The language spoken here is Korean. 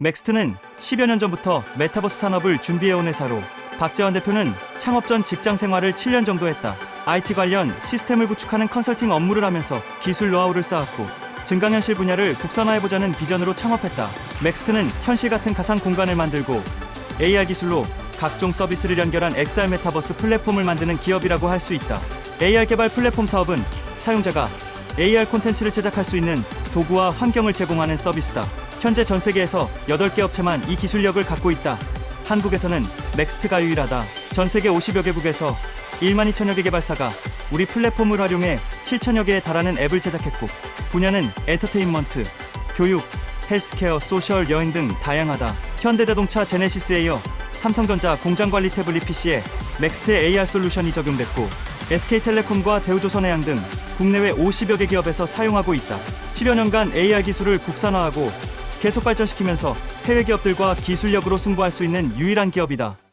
맥스트는 10여 년 전부터 메타버스 산업을 준비해온 회사로 박재원 대표는 창업 전 직장 생활을 7년 정도 했다. IT 관련 시스템을 구축하는 컨설팅 업무를 하면서 기술 노하우를 쌓았고 증강현실 분야를 국산화해보자는 비전으로 창업했다. 맥스트는 현실 같은 가상 공간을 만들고 AR 기술로 각종 서비스를 연결한 XR 메타버스 플랫폼을 만드는 기업이라고 할 수 있다. AR 개발 플랫폼 사업은 사용자가 AR 콘텐츠를 제작할 수 있는 도구와 환경을 제공하는 서비스다. 현재 전 세계에서 8개 업체만 이 기술력을 갖고 있다. 한국에서는 맥스트가 유일하다. 전 세계 50여 개국에서 1만 2천여 개 개발사가 우리 플랫폼을 활용해 7천여 개에 달하는 앱을 제작했고 분야는 엔터테인먼트, 교육, 헬스케어, 소셜, 여행 등 다양하다. 현대자동차 제네시스에 이어 삼성전자 공장관리 태블릿 PC에 맥스트의 AR 솔루션이 적용됐고 SK텔레콤과 대우조선해양 등 국내외 50여 개 기업에서 사용하고 있다. 10여 년간 AR 기술을 국산화하고 계속 발전시키면서 해외 기업들과 기술력으로 승부할 수 있는 유일한 기업이다.